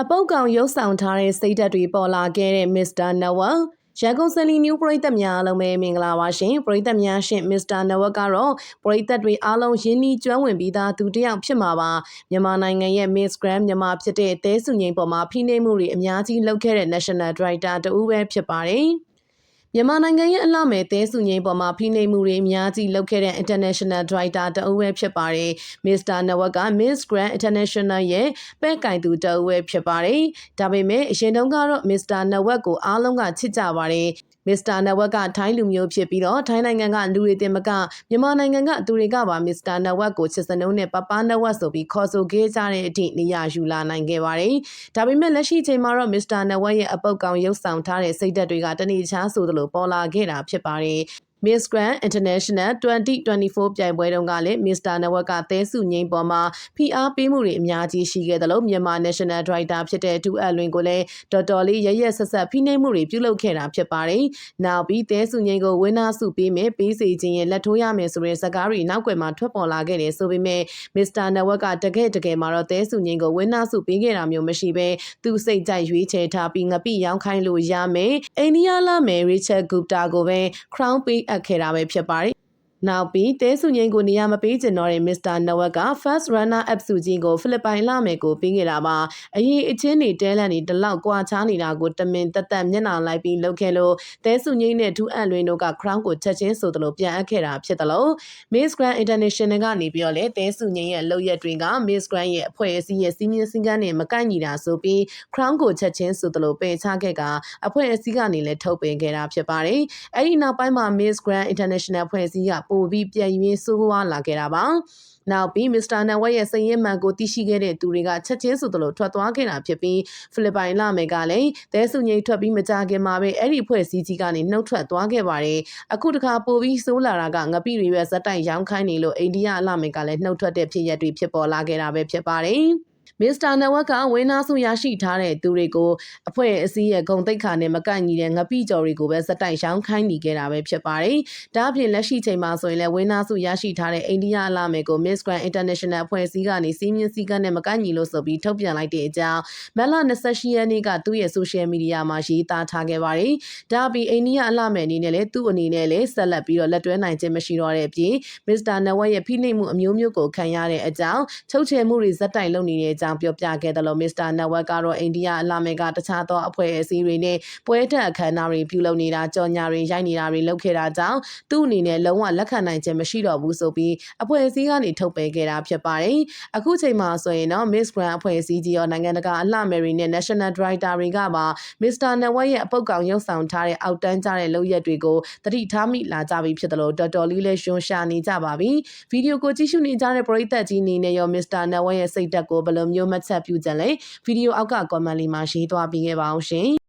အပုတ်ကောင်ရုပ်ဆောင်ထားတဲ့စိတ်ဓာတ်တွေပေါ်လာခဲ့တဲ့ Mr. Nawal ရန်ကုန်စလီမျိုးပရိသတ်များအားလုံးပဲမင်္ဂလာပါရှင်ပရိသတ်များရှင် Mr. Nawal ကတော့ပရိသတ်တွေအားလုံးရင်းနှီးကျွမ်းဝင်ပြီးသားသူတစ်ယောက်ဖြစ်မှာပါမြန်မာနိုင်ငံရဲ့ Miss Grand မြန်မာဖြစ်တဲ့တဲစုငိမ့်ပေါ်မှာဖိနှိပ်မှုတွေအများကြီးလုပ်ခဲ့တဲ့ National Director တူပဲဖြစ်ပါတယ် မြန်မာနိုင်ငံရဲ့အလှမဲ့တဲစုငိမ့်ပေါ်မှာဖိနှိပ်မှုတွေအများကြီးလုပ်ခဲ့တဲ့ International Director တအုပ်ပဲဖြစ်ပါတယ်။ Mr. Nawak က Miss Grand International ရဲ့ပဲ့ကင်သူတအုပ်ပဲဖြစ်ပါတယ်။ဒါပေမဲ့အရင်တုန်းကတော့ Mr. Nawak ကိုအားလုံးကချစ်ကြပါတယ်။ Mr. Nawak ကထိုင်းလူမျိုးဖြစ်ပြီးတော့ထိုင်းနိုင်ငံကလူတွေတင်မကမြန်မာနိုင်ငံကသူတွေကပါ Mr. Nawak ကိုချစ်စနှုံးနဲ့ပပနဝတ်ဆိုပြီးခေါ်ဆိုခဲ့ကြတဲ့အထိနေရာယူလာနိုင်ခဲ့ပါတယ်။ဒါပေမဲ့လက်ရှိချိန်မှာတော့ Mr. Nawak ရဲ့အပုတ်ကောင်ရုပ်ဆောင်ထားတဲ့စိတ်ဓာတ်တွေကတနေ့ချားဆိုသလိုပေါ်လာခဲ့တာဖြစ်ပါတယ်။ Miss Grand International 2024ပြိုင်ပွဲတုန်းကလည်း Mr. Nawak ကသဲစုငိမ့်ပေါ်မှာဖိအားပေးမှုတွေအများကြီးရှိခဲ့တယ်လို့မြန်မာ National Director ဖြစ်တဲ့ဒူအပ်လွင်ကိုလည်းတော်တော်လေးရရက်ဆက်ဆက်ဖိနှိပ်မှုတွေပြုလုပ်ခဲ့တာဖြစ်ပါတယ်။နောက်ပြီးသဲစုငိမ့်ကိုဝင်းနာစုပေးမယ်ပေးစီခြင်းရဲ့လက်ထိုးရမယ်ဆိုတဲ့စကားတွေနောက်ွယ်မှာထွက်ပေါ်လာခဲ့တယ်ဆိုပေမဲ့ Mr. Nawak ကတကယ်တကယ်မှာတော့သဲစုငိမ့်ကိုဝင်းနာစုပေးခဲ့တာမျိုးမရှိဘဲသူစိတ်ကြိုက်ရွေးချယ်ထားပြီးငပိရောင်းခိုင်းလို့ရမယ်။အိန္ဒိယလာမယ် Richard Gupta ကိုပဲ crown ပေးအပ်ခဲ့တာပဲဖြစ်ပါတယ် နောက်ပြီးတဲစုငိမ့်ကိုနေရာမပေးကျင်တော့တဲ့ Mr. Nawak က First Runner Up စုကြီးကိုဖိလစ်ပိုင်လာမယ်ကိုပေးခဲ့တာပါအရင်အချင်းတွေတဲလန်တွေတလောက်ကွာချားနေတာကိုတမင်တက်တက်မျက်နှာလိုက်ပြီးလုပ်ခဲ့လို့တဲစုငိမ့်နဲ့ဒူးအန်လွင်တို့က crown ကိုချက်ချင်းဆိုသလိုပြန်အပ်ခဲ့တာဖြစ်တယ်လို့ Miss Grand International ကနေပြီးတော့လေတဲစုငိမ့်ရဲ့လုပ်ရက်တွေက Miss Grand ရဲ့အဖွဲ့အစည်းရဲ့စီးမြင့်စည်းကမ်းတွေမကိုက်ညီတာဆိုပြီး crown ကိုချက်ချင်းဆိုသလိုပယ်ချခဲ့ကအဖွဲ့အစည်းကနေလည်းထုတ်ပင်ခဲ့တာဖြစ်ပါတယ်အဲ့ဒီနောက်ပိုင်းမှာ Miss Grand International ဖွဲ့စည်းကပိုပြီးပြန်ရင်းဆိုးဝါးလာခဲ့တာပါနောက်ပြီးမစ္စတာနဝက်ရဲ့စည်ရင်မှန်ကိုသိရှိခဲ့တဲ့သူတွေကချက်ချင်းဆိုသလိုထွက်သွားခဲ့တာဖြစ်ပြီးဖိလစ်ပိုင်လာမယ်ကလည်းသဲစုငိမ့်ထွက်ပြီးမကြခင်မှာပဲအဲ့ဒီဖွဲ့စည်းကြီးကနေနှုတ်ထွက်သွားခဲ့ပါတယ်အခုတခါပိုပြီးဆိုးလာတာကငပိတွေရဲ့ဇက်တိုင်ရောင်းခိုင်းနေလို့အိန္ဒိယလာမယ်ကလည်းနှုတ်ထွက်တဲ့ဖြစ်ရပ်တွေဖြစ်ပေါ်လာခဲ့တာပဲဖြစ်ပါတယ် မစ္စတာနဝက်ကဝင်းနာစုရရှိထားတဲ့သူတွေကိုအဖွဲ့အစည်းရဲ့ဂုံတိတ်ခါနဲ့မကန့်ညီတဲ့ငပိကြော်တွေကိုပဲစက်တိုင်ရှောင်းခိုင်းနေခဲ့တာပဲဖြစ်ပါတယ်။ဒါအပြင်လက်ရှိချိန်မှာဆိုရင်လည်းဝင်းနာစုရရှိထားတဲ့အိန္ဒိယအလာမယ်ကို Miss Grand International အဖွဲ့အစည်းကနေစီးမြင့်စည်းကမ်းနဲ့မကန့်ညီလို့ဆိုပြီးထုတ်ပြန်လိုက်တဲ့အကြောင်းမက်လာ28ရက်နေ့ကသူ့ရဲ့ social media မှာရေးသားထားခဲ့ပါတယ်။ဒါအပြင်အိန္ဒိယအလာမယ်အနေနဲ့လည်းသူ့အနေနဲ့လည်းဆက်လက်ပြီးတော့လက်တွဲနိုင်ခြင်းမရှိတော့တဲ့အပြင် Mr. Nawat ရဲ့ဖိနှိပ်မှုအမျိုးမျိုးကိုခံရတဲ့အကြောင်းချုပ်ချယ်မှုတွေဇက်တိုင်လုပ်နေတဲ့အကြောင်းပြောပြခဲ့တယ်လို့ Mr. Nawat ကတော့အိန္ဒိယအလာမယ်ကတခြားသောအဖွဲ့အစည်းတွေနဲ့ပွဲတက်အခမ်းအနားတွေပြုလုပ်နေတာကြော်ညာတွေရိုက်နေတာတွေလုပ်ခဲ့တာကြောင့်သူ့အနေနဲ့လုံးဝလက်ခံနိုင်ခြင်းမရှိတော့ဘူးဆိုပြီးအဖွဲ့အစည်းကနေထုတ်ပယ်ခဲ့တာဖြစ်ပါတယ်။အခုချိန်မှာဆိုရင်တော့ Miss Grand အဖွဲ့အစည်းကြီးရောနိုင်ငံတကာအလှမယ်တွေနဲ့ National Director တွေကပါ Mr. Nawat ရဲ့အပုတ်ကောင်ရုပ်ဆောင်ထားတဲ့အောက်တန်းကြတဲ့လုပ်ရက်တွေကိုတတိထားမိလာကြပြီဖြစ်တယ်လို့တော်တော်လေးလဲရှင်ရှာနေကြပါပြီ။ဗီဒီယိုကိုကြည့်ရှုနေကြတဲ့ပရိသတ်ကြီးအနေနဲ့ရော Mr. Nawat ရဲ့စိတ်ဓာတ်ကိုဘယ်လိုမျိုးမှတ်ချက်ပြုကြလဲဗီဒီယိုအောက်က comment လေးမှာရေးသွားပေးခဲ့ပါအောင်ရှင်